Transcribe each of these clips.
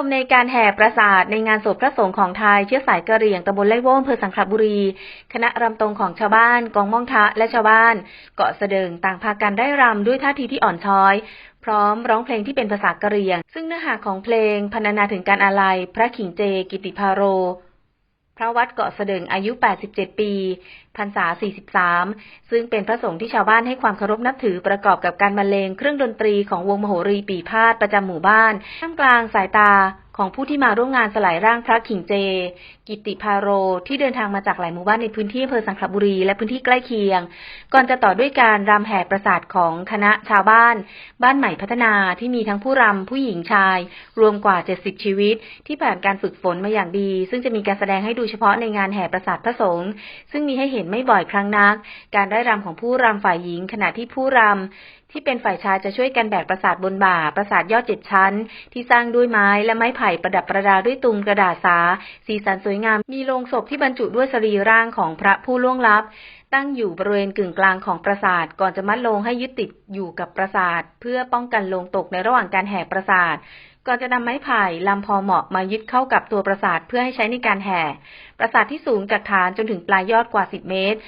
มในการแห่ประสาทในงานศพพระสงฆ์ของไทยเชื้อสายกะเหรี่ยงตำบลไร่โว้งอำเภอสังขบุรี คณะรำตรงของชาวบ้าน กองม่องทะและชาวบ้าน เกาะเสดิงต่างพากันได้รำด้วยท่าทีที่อ่อนช้อย พร้อมร้องเพลงที่เป็นภาษากะเหรี่ยง ซึ่งเนื้อหาของเพลงพรรณนาถึงการอาลัยพระขิงเจ กิติพาโร ระวัดเกาะเสดิงอายุ 87 ปีพรรษา 43 ซึ่งเป็นพระสงฆ์ที่ชาวบ้านให้ความเคารพนับถือประกอบกับการบรรเลงเครื่องดนตรีของวงมโหรีปีพาดประจำหมู่บ้านท่ามกลางสายตา ของผู้ที่มาร่วมงานสลายร่างพระขิงเจ กิติพาโร ที่เดินทางมาจากหลายหมู่บ้านในพื้นที่อำเภอสังขละบุรีและพื้นที่ใกล้เคียง ก่อนจะต่อด้วยการรำแห่ประสาทของคณะชาวบ้าน บ้านใหม่พัฒนาที่มีทั้งผู้รำผู้หญิงชาย รวมกว่า 70 ชีวิต ที่ผ่านการฝึกฝนมาอย่างดี ซึ่งจะมีการแสดงให้ดูเฉพาะในงานแห่ประสาทพระสงฆ์ซึ่งมีให้เห็นไม่บ่อยครั้งนัก การได้รำของผู้รำฝ่ายหญิง ขณะที่ผู้รำ ที่เป็นฝ่ายชายจะช่วยกันแบกปราสาทบนบ่า ปราสาทยอดเจ็ดชั้น ที่สร้างด้วยไม้และไม้ไผ่ประดับประดาด้วยตุงกระดาษสา สีสันสวยงาม มีโลงศพที่บรรจุด้วยสรีร่างของพระผู้ล่วงลับ ตั้งอยู่บริเวณกึ่งกลางของปราสาท ก่อนจะมัดโลงให้ยึดติดอยู่กับปราสาท เพื่อป้องกันโลงตกในระหว่างการแห่ปราสาทก่อนจะนำไม้ไผ่ลำพอเหมาะมายึดเข้ากับตัวปราสาทเพื่อให้ใช้ในการแห่ ปราสาทที่สูงจากฐานจนถึงปลายยอดกว่า 10 เมตร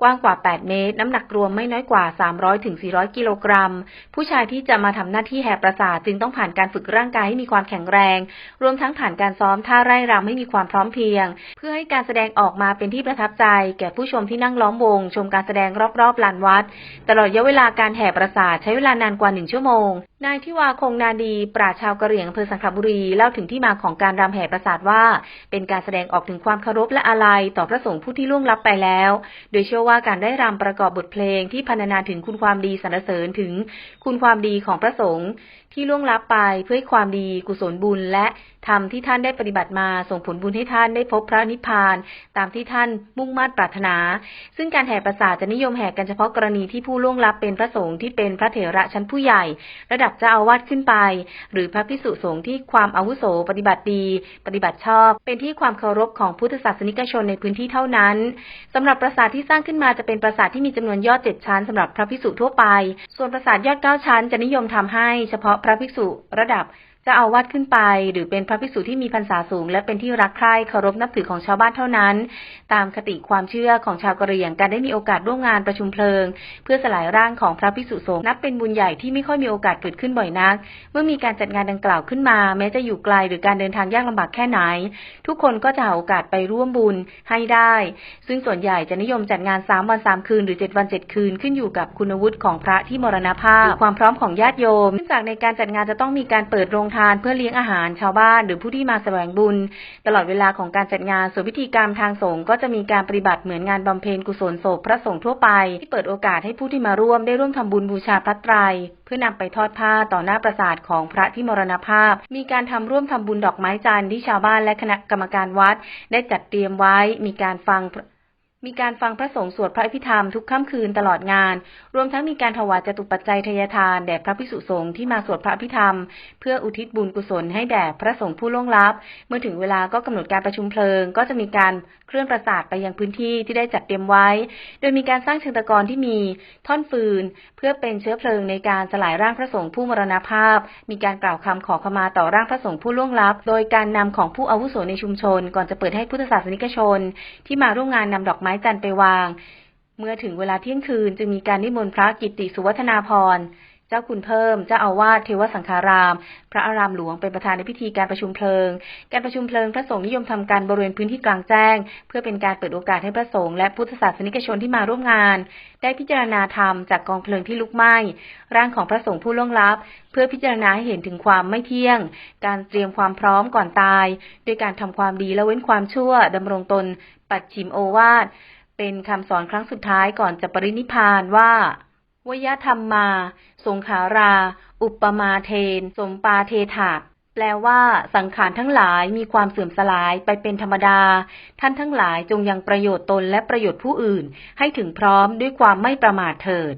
กว้างกว่า 8 เมตร น้ำหนักรวมไม่น้อยกว่า 300ถึง400 กิโลกรัม ผู้ชายที่จะมาทำหน้าที่แห่ประสาทจึงต้องผ่านการฝึกร่างกายให้มีความแข็งแรง รวมทั้งผ่านการซ้อมท่าไร่รำให้มีความพร้อมเพรียง เพื่อให้การแสดงออกมาเป็นที่ประทับใจ แก่ผู้ชมที่นั่งล้อมวง ชมการแสดงรอบๆลานวัด ตลอดระยะเวลาการแห่ประสาทใช้เวลานานกว่า 1 ชั่วโมง นายทิวาคงนาดีปราชาวกะเหรี่ยงอำเภอสังขบุรีเล่าถึงที่มาของการรำแห่ประสาทว่า เป็นการแสดงออกถึงความเคารพและอาลัยต่อพระสงฆ์ผู้ที่ล่วงลับไปแล้ว โดยเชื่อว่าการได้รำประกอบบทเพลงที่พรรณนาถึงคุณความดีสรรเสริญถึงคุณความดีของพระสงฆ์ที่ล่วงลับไปเพื่อความดีกุศลบุญและธรรมที่ท่านได้ปฏิบัติมาส่งผลบุญให้ท่านได้พบพระนิพพาน ตามที่ท่านมุ่งมั่นปรารถนา ซึ่งการแห่ประสาทจะนิยมแห่กันเฉพาะกรณีที่ผู้ล่วงลับเป็นพระสงฆ์ที่เป็นพระเถระชั้นผู้ใหญ่ ระดับเจ้าอาวาสขึ้นไป หรือพระภิกษุสงฆ์ที่ความอาวุโสปฏิบัติดี ปฏิบัติชอบ เป็นที่ความเคารพของพุทธศาสนิกชนในพื้นที่เท่านั้นสำหรับปราสาทที่สร้างขึ้นมาจะเป็นปราสาทที่มีจำนวนยอดเจ็ดชั้นสำหรับพระภิกษุทั่วไป ส่วนปราสาทยอดเก้าชั้นจะนิยมทำให้เฉพาะพระภิกษุระดับ จะเอาวัดขึ้นไป หรือเป็นพระภิกษุที่มีพรรษาสูง และเป็นที่รักใคร่เคารพนับถือของชาวบ้านเท่านั้น ตามคติความเชื่อของชาวกะเหรี่ยงการได้มีโอกาสร่วมงานประชุมเพลิง เพื่อสลายร่างของพระภิกษุสงฆ์นับเป็นบุญใหญ่ที่ไม่ค่อยมีโอกาสเกิดขึ้นบ่อยนัก เมื่อมีการจัดงานดังกล่าวขึ้นมา แม้จะอยู่ไกลหรือการเดินทางยากลำบากแค่ไหน ทุกคนก็จะหาโอกาสไปร่วมบุญให้ได้ ซึ่งส่วนใหญ่จะนิยมจัดงาน3วัน3คืนหรือ7วัน7คืนขึ้นอยู่กับคุณวุฒิของพระที่มรณภาพความพร้อมของญาติโยมเนื่องจากในการจัดงานจะต้องมีการเปิดโรงทานเพื่อเลี้ยงอาหารชาวบ้าน หรือผู้ที่มาแสวงบุญ ตลอดเวลาของการจัดงานส่วนพิธีกรรมทางสงฆ์ก็จะมีการปฏิบัติเหมือนงานบำเพ็ญกุศลศพพระสงฆ์ทั่วไป ที่เปิดโอกาสให้ผู้ที่มาร่วมได้ร่วมทำบุญบูชาพระไตรเพื่อนำไปทอดผ้าต่อหน้าปราสาทของพระที่มรณภาพ มีการทำร่วมทำบุญดอกไม้จันทร์ที่ชาวบ้านและคณะกรรมการวัด ได้จัดเตรียมไว้มีการฟัง มีการฟังพระสงฆ์สวดพระอภิธรรมทุกค่ำคืนตลอดงาน รวมทั้งมีการถวายจตุปัจจัยทยทานแด่พระภิกษุสงฆ์ที่มาสวดพระอภิธรรม เพื่ออุทิศบุญกุศลให้แด่พระสงฆ์ผู้ล่วงลับ เมื่อถึงเวลาก็กำหนดการประชุมเพลิง ก็จะมีการเคลื่อนประสาทไปยังพื้นที่ที่ได้จัดเตรียมไว้ โดยมีการสร้างเชิงตะกอนที่มีท่อนฟืน เพื่อเป็นเชื้อเพลิงในการสลายร่างพระสงฆ์ผู้มรณภาพ มีการกล่าวคำขอขมาต่อร่างพระสงฆ์ผู้ล่วงลับ โดยการนำของผู้อาวุโสในชุมชน ก่อนจะเปิดให้พุทธศาสนิกชน ที่มาร่วมงานนำดอกไม้จันทร์ไปวาง เมื่อถึงเวลาเที่ยงคืนจึงมีการนิมนต์พระกิตติสุวัฒนาพร จ้าคุณเพิ่ม เจ้าอาวาสเทวสังฆาราม พระอารามหลวงเป็นประธานในพิธีการประชุมเพลิง การประชุมเพลิงพระสงฆ์นิยมทำการบริเวณพื้นที่กลางแจ้ง เพื่อเป็นการเปิดโอกาสให้พระสงฆ์และพุทธศาสนิกชนที่มาร่วมงาน ได้พิจารณาธรรมจากกองเพลิงที่ลุกไหม้ ร่างของพระสงฆ์ผู้ล่วงลับ เพื่อพิจารณาให้เห็นถึงความไม่เที่ยง การเตรียมความพร้อมก่อนตายด้วยการทำความดีและเว้นความชั่วดำรงตน ปัดชิมโอวาทเป็นคำสอนครั้งสุดท้ายก่อนจะปรินิพานว่า วยธรรมมา สงขารา อุปมาเทน สมปาเทถาแปลว่า สังขารทั้งหลายมีความเสื่อมสลายไปเป็นธรรมดา ท่านทั้งหลายจงยังประโยชน์ตนและประโยชน์ผู้อื่น ให้ถึงพร้อมด้วยความไม่ประมาทเถิด